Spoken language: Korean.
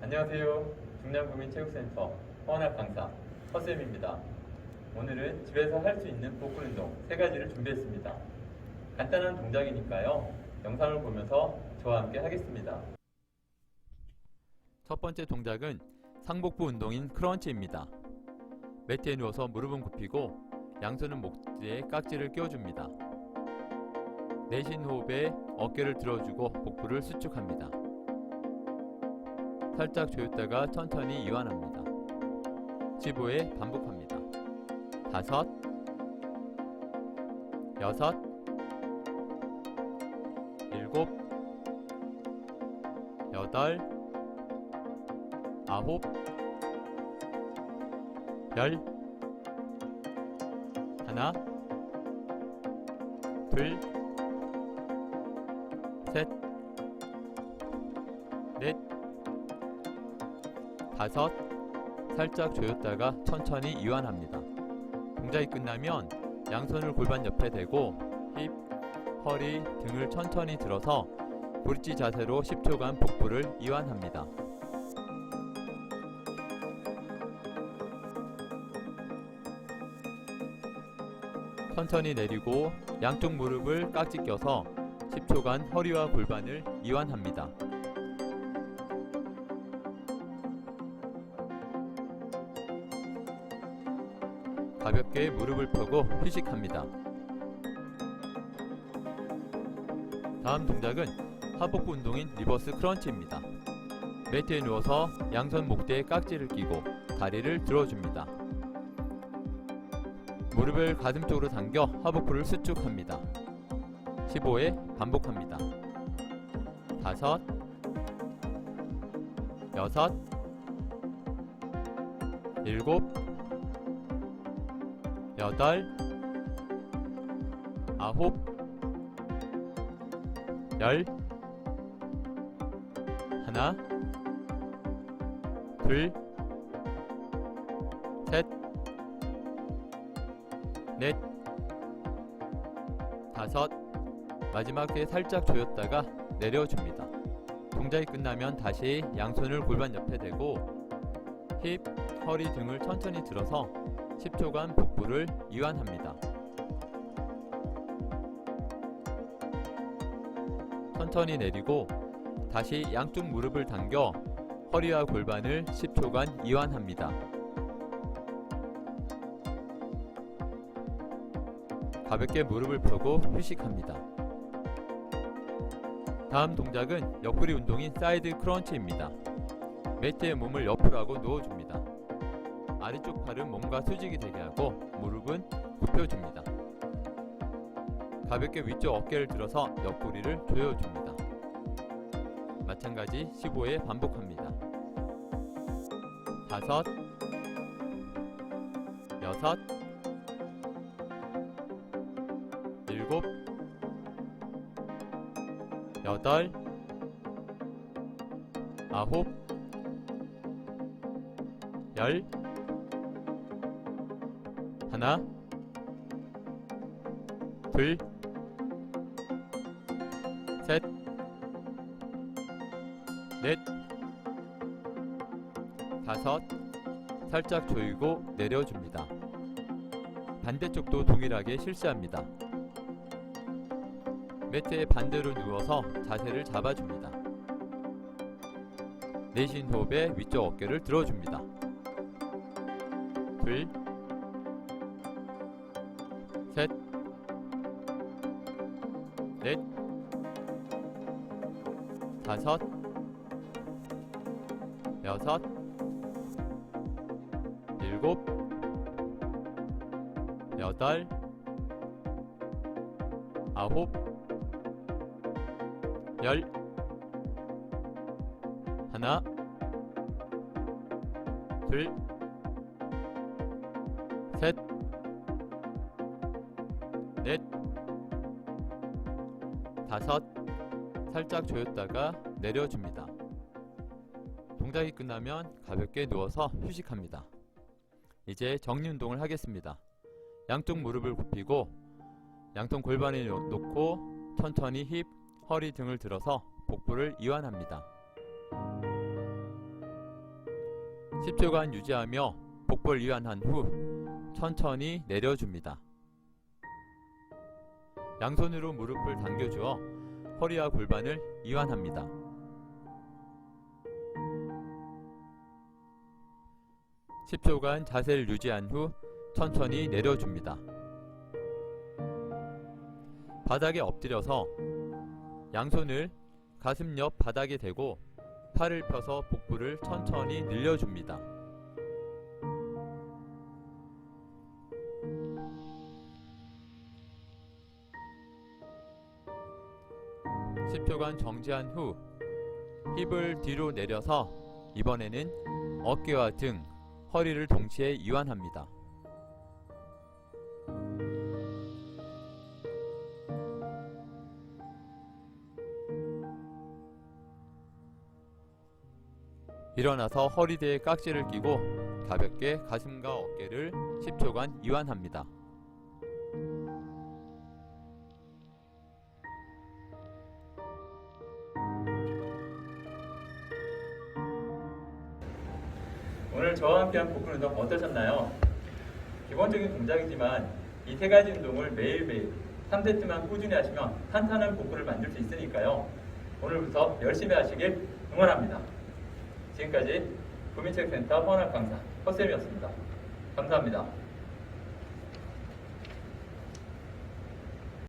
안녕하세요. 중남구민체육센터 허원학 강사 허쌤입니다. 오늘은 집에서 할 수 있는 복근 운동 세 가지를 준비했습니다. 간단한 동작이니까요. 영상을 보면서 저와 함께 하겠습니다. 첫 번째 동작은 상복부 운동인 크런치입니다. 매트에 누워서 무릎은 굽히고 양손은 목 뒤에 깍지를 끼워줍니다. 내쉬는 호흡에 어깨를 들어주고 복부를 수축합니다. 살짝 조였다가 천천히 이완합니다. 15회 반복합니다. 다섯, 여섯, 일곱, 여덟, 아홉, 열, 하나, 둘, 셋, 넷, 다섯, 살짝 조였다가 천천히 이완합니다. 동작이 끝나면 양손을 골반 옆에 대고 힙, 허리, 등을 천천히 들어서 브릿지 자세로 10초간 복부를 이완합니다. 천천히 내리고 양쪽 무릎을 깍지 껴서 10초간 허리와 골반을 이완합니다. 가볍게 무릎을 펴고 휴식합니다. 다음 동작은 하복부 운동인 리버스 크런치입니다. 매트에 누워서 양손 목대에 깍지를 끼고 다리를 들어줍니다. 무릎을 가슴 쪽으로 당겨 하복부를 수축합니다. 15회 반복합니다. 다섯, 여섯, 일곱, 여덟, 아홉, 열, 하나, 둘, 넷, 다섯, 마지막에 살짝 조였다가 내려줍니다. 동작이 끝나면 다시 양손을 골반 옆에 대고 힙, 허리 등을 천천히 들어서 10초간 복부를 이완합니다. 천천히 내리고 다시 양쪽 무릎을 당겨 허리와 골반을 10초간 이완합니다. 가볍게 무릎을 펴고 휴식합니다. 다음 동작은 옆구리 운동인 사이드 크런치입니다. 매트에 몸을 옆으로 하고 누워줍니다. 아래쪽 팔은 몸과 수직이 되게 하고 무릎은 굽혀줍니다. 가볍게 위쪽 어깨를 들어서 옆구리를 조여줍니다. 마찬가지 15회 반복합니다. 다섯, 여섯, 일곱, 여덟, 아홉, 열, 하나, 둘, 셋, 넷, 다섯, 살짝 조이고 내려줍니다. 반대쪽도 동일하게 실시합니다. 매트에 반대로 누워서 자세를 잡아줍니다. 내쉬는 호흡에 위쪽 어깨를 들어줍니다. 둘, 셋, 넷, 다섯, 여섯, 일곱, 여덟, 아홉, 열, 하나, 둘, 셋, 넷, 다섯, 살짝 조였다가 내려줍니다. 동작이 끝나면 가볍게 누워서 휴식합니다. 이제 정리 운동을 하겠습니다. 양쪽 무릎을 굽히고 양손 골반에 놓- 놓고 천천히 힙, 허리 등을 들어서 복부를 이완합니다. 10초간 유지하며 복부를 이완한 후 천천히 내려줍니다. 양손으로 무릎을 당겨주어 허리와 골반을 이완합니다. 10초간 자세를 유지한 후 천천히 내려줍니다. 바닥에 엎드려서 양손을 가슴 옆 바닥에 대고 팔을 펴서 복부를 천천히 늘려줍니다. (10초간) 정지한 후 힙을 뒤로 내려서 이번에는 어깨와 등, 허리를 동시에 이완합니다. 일어나서 허리대에 깍지를 끼고 가볍게 가슴과 어깨를 10초간 이완합니다. 오늘 저와 함께한 복근 운동 어떠셨나요? 기본적인 동작이지만 이 세 가지 운동을 매일매일 3세트만 꾸준히 하시면 탄탄한 복근을 만들 수 있으니까요. 오늘부터 열심히 하시길 응원합니다. 지금까지 구민체육센터 허원학 강사 허쌤이었습니다. 감사합니다.